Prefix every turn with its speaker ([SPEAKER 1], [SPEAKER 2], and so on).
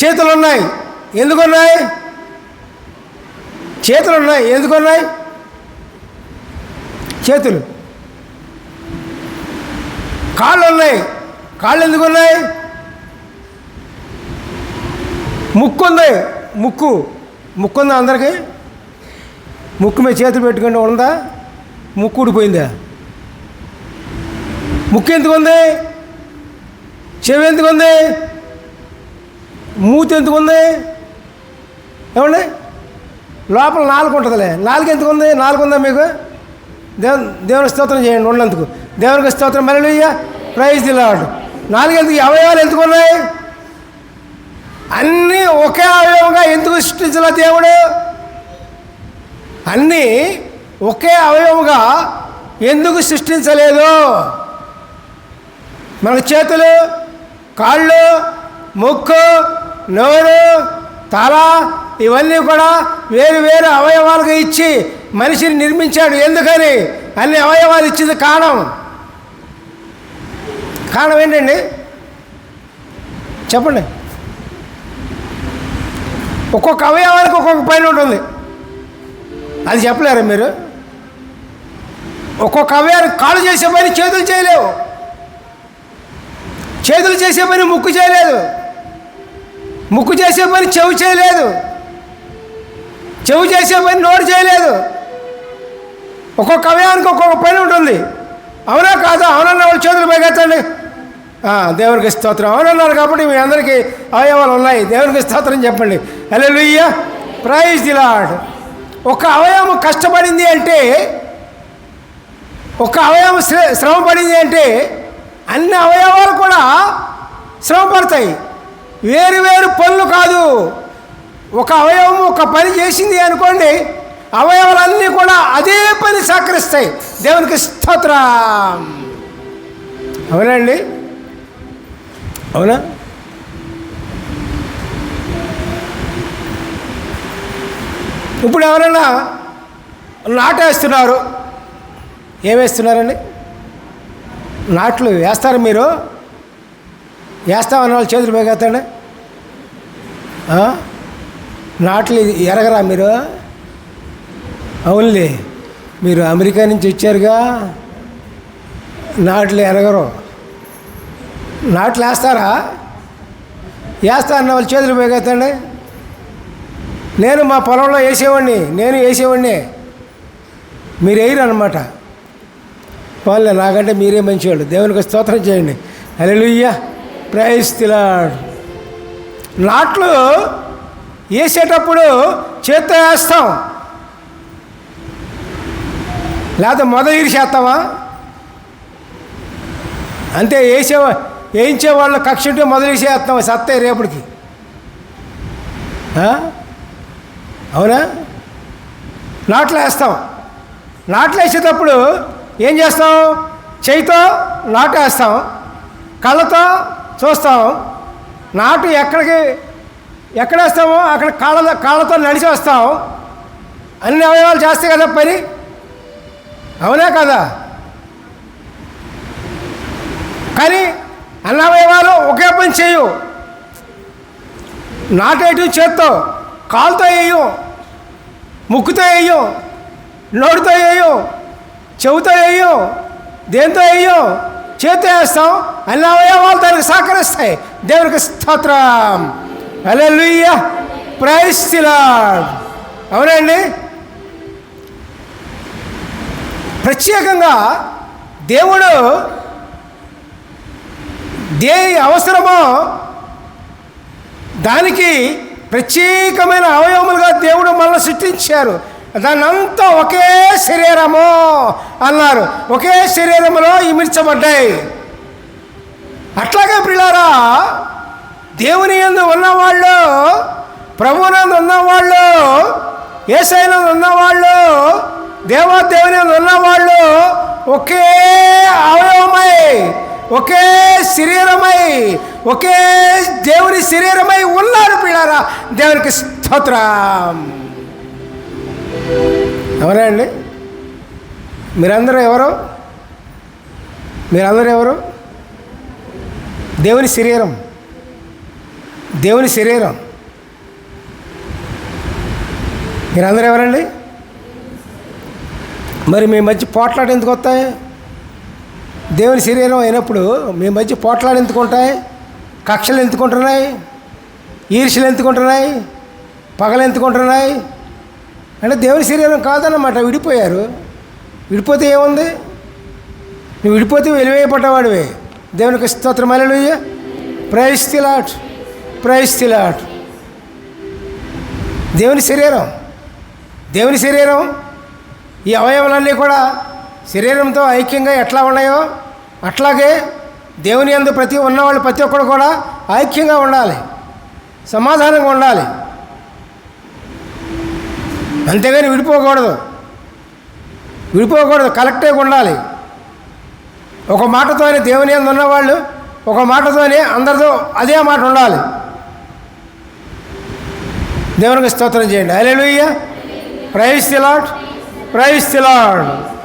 [SPEAKER 1] చేతులు ఉన్నాయి ఎందుకున్నాయి? చేతులు ఉన్నాయి ఎందుకు ఉన్నాయి చేతులు. కాళ్ళు ఉన్నాయి కాళ్ళు ఎందుకు ఉన్నాయి ముక్కు. ఉంది ముక్కు ముక్కు ఉందా అందరికీ? ముక్కు మీద చేతులు పెట్టుకుంటే ఉందా? ముక్కు ఊడిపోయిందా? ముక్కు ఎందుకు ఉంది చెవి ఎందుకు ఉంది మూతి ఎందుకు ఉంది ఏమండి? లోపల నాలుగు ఉంటుందిలే. నాలుగు ఎందుకు ఉంది నాలుగు ఉందా మీకు? దేవుని దేవుని స్తోత్రం చేయండి ఉన్నందుకు. దేవునికి స్తోత్రం. మళ్ళీ ప్రైజ్ దిలాడు నాలుగు ఎందుకు అవయవాలు ఎందుకు ఉన్నాయి? అన్నీ ఒకే అవయవంగా ఎందుకు సృష్టించాల దేవుడు? అన్నీ ఒకే అవయవంగా ఎందుకు సృష్టించలేదు? మనకు చేతులు కాళ్ళు ముక్కు నోరు తల ఇవన్నీ కూడా వేరు వేరు అవయవాలుగా ఇచ్చి మనిషిని నిర్మించాడు. ఎందుకని? అన్ని అవయవాలు ఇచ్చింది కారణం కారణం ఏంటండి? చెప్పండి. ఒక్కొక్క అవయవానికి ఒక్కొక్క పైన ఉంటుంది. అది చెప్పలేరా మీరు? ఒక్కొక్క అవయవానికి కాళ్ళు చేసే పని చేతులు చేయలేవు. చేతులు చేసే పని ముక్కు చేయలేదు. ముక్కు చేసే పని చెవు చేయలేదు. చెవు చేసే పని నోరు చేయలేదు. ఒక్కొక్క అవయవానికి ఒక్కొక్క పని ఉంటుంది. అవునా కాదా? అవునన్న వాళ్ళు చేతులు పైకెత్తండి. దేవునికి స్తోత్రం. అవునన్నారు కాబట్టి మీ అందరికీ అవయవాలు ఉన్నాయి. దేవునికి స్తోత్రం చెప్పండి. Hallelujah praise the Lord ఒక అవయవం కష్టపడింది అంటే ఒక అవయవం శ్రమ పడింది అంటే అన్ని అవయవాలు కూడా శ్రమ పడతాయి వేరు వేరు పనులు కాదు. ఒక అవయవం ఒక పని చేసింది అనుకోండి అవయవాలన్నీ కూడా అదే పని సహకరిస్తాయి దేవునికి స్తోత్రం. అవునండి అవునా? ఇప్పుడు ఎవరైనా నాటేస్తున్నారు ఏమేస్తున్నారండి నాట్లు వేస్తారు మీరు? వేస్తామన్న వాళ్ళు చేతులు పైకెత్తండి. నాట్లు ఎరగరా మీరు? అవునులే. మీరు అమెరికా నుంచి వచ్చారుగా. నాట్లు ఎరగరు. నాట్లు వేస్తారా? వేస్తా అన్న వాళ్ళు చేతులు పైకెత్తండి. నేను మా పొలంలో వేసేవాడిని. నేను వేసేవాడిని. మీరు వేయరు అనమాట పోన్లే నాకంటే మీరే మంచివాళ్ళు. దేవునికి స్తోత్రం చేయండి. అలెలుయ్యా ప్రైజ్ తిలాడ్. నాట్లు వేసేటప్పుడు చేత్తో వేస్తాం. లేకపోతే మొదలు ఇరిచేస్తామా అంతే వేసే వేయించే వాళ్ళ కక్ష ఉంటే మొదలు వేసేస్తాం సత్తే రేపటికి. అవునా? నాట్లు వేస్తాం. నాట్లు వేసేటప్పుడు ఏం చేస్తాం? చేయితో నాటు వేస్తాం. కళ్ళతో చూస్తాం. నాటు ఎక్కడికి ఎక్కడ వేస్తామో అక్కడ కాళ్ళ కాళ్ళతో నడిచి వస్తాం. అన్ని అవయవాలు చేస్తాయి కదా పని? అవునా కదా? కానీ అన్ని అవయవాలు ఒకే పని చేయు. నాటేటు చేత్తో కాలుతో వేయు ముక్కుతో వేయు నోటితో వేయు చెవుతో వేయు దేంతో వేయు చేతితో వేస్తాం అన్ని అవయవాలు దానికి సహకరిస్తాయి. దేవునికి స్తోత్రం. అలే లూయ అవునండి? ప్రత్యేకంగా దేవుడు దే అవసరమో దానికి ప్రత్యేకమైన అవయవములుగా దేవుడు మనల్ని సృష్టించారు. దానంతా ఒకే శరీరము అన్నారు. ఒకే శరీరములో ఇమిడ్చబడ్డాయి అట్లాగే ప్రిలారా దేవుని ఎందు ఉన్నవాళ్ళు ప్రభునందు ఉన్నవాళ్ళు ఏసైనందు ఉన్నవాళ్ళు దేవదేవుని ఎందు ఉన్నవాళ్ళు ఒకే అవయవమై ఒకే శరీరమై ఒకే దేవుని శరీరమై ఉన్నారు పిల్లారా దేవునికి స్తోత్రం. ఎవరా అండి? మీరందరూ ఎవరు? మీరందరూ ఎవరు? దేవుని శరీరం. దేవుని శరీరం. మీరందరూ ఎవరండి? మరి మీ మధ్య పోట్లాట ఎందుకు వస్తాయి? దేవుని శరీరం అయినప్పుడు మీ మధ్య పోట్లాడు ఎందుకు ఉంటాయి? కక్షలు ఎందుకుంటున్నాయి ఈర్ష్యలు ఎందుకుంటున్నాయి పగలు ఎందుకుంటున్నాయి అంటే దేవుని శరీరం కాదన్నమాట విడిపోయారు. విడిపోతే ఏముంది? నువ్వు విడిపోతే వెలివేయబడ్డవాడివే. దేవునికి స్తోత్రం అలెలుయ్య ప్రైస్ తిలాట్ ప్రైస్ తిలాట్ దేవుని శరీరం. దేవుని శరీరం ఈ అవయవాలన్నీ కూడా శరీరంతో ఐక్యంగా ఎట్లా ఉన్నాయో అట్లాగే దేవుని అందు ప్రతి ఉన్నవాళ్ళు ప్రతి ఒక్కరు కూడా ఐక్యంగా ఉండాలి. సమాధానంగా ఉండాలి. అంతేగాని విడిపోకూడదు. విడిపోకూడదు. కలెక్టే ఉండాలి. ఒక మాటతోనే దేవుని అందు ఉన్నవాళ్ళు ఒక మాటతోనే అందరితో అదే మాట ఉండాలి. దేవునికి స్తోత్రం చేయండి. అలెలుయ్య ప్రైస్ తిలాడ్ ప్రైస్ తిలాడ్